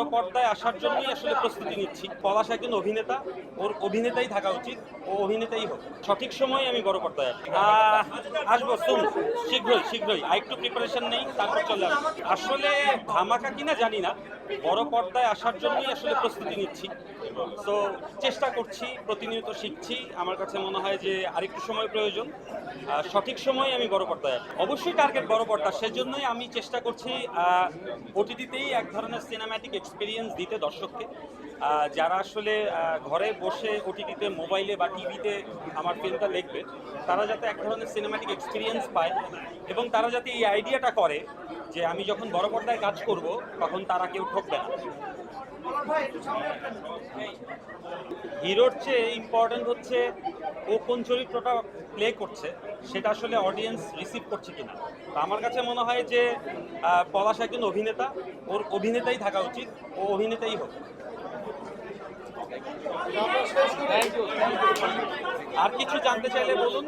বড় পর্দায় আসার জন্যই আসলে প্রস্তুতি নিচ্ছি। পলাশ একজন অভিনেতা, ওর অভিনেতাই থাকা উচিত, ও অভিনেতাই হোক। সঠিক সময়ে আমি বড় পর্দায় আসব। শুন শীঘ্রই শীঘ্রই। আর একটু প্রিপারেশন নেই, তারপর চলে আসব। আসলে ধামাকা কিনা জানি না, বড় পর্দায় আসার জন্যই আসলে প্রস্তুতি নিচ্ছি। তো চেষ্টা করছি, প্রতিনিয়ত শিখছি। আমার কাছে মনে হয় যে আরেকটু সময় প্রয়োজন। সঠিক সময়ে আমি বড় পর্দায়। অবশ্যই টার্গেট বড় পর্দা। সেজন্যই আমি চেষ্টা করছি ওটিটিতেই এক ধরনের সিনেম্যাটিক এক্সপিরিয়েন্স দিতে দর্শককে। যারা আসলে ঘরে বসে ওটিটিতে মোবাইলে বা টিভিতে আমার ফিল্মটা দেখবে তারা যাতে এক ধরনের সিনেম্যাটিক এক্সপিরিয়েন্স পায় এবং তারা যাতে এই আইডিয়াটা করে যে আমি যখন বড় পর্দায় কাজ করব তখন তারা কেউ ঠকবে না। হিরোর চেয়ে ইম্পর্টেন্ট হচ্ছে ও কোন চরিত্রটা প্লে করছে সেটা আসলে অডিয়েন্স রিসিভ করছে কিনা। তো আমার কাছে মনে হয় যে পলাশ একজন অভিনেতা ওর অভিনেতাই থাকা উচিত ও অভিনেতাই হোক। আর কিছু জানতে চাইলে বলুন।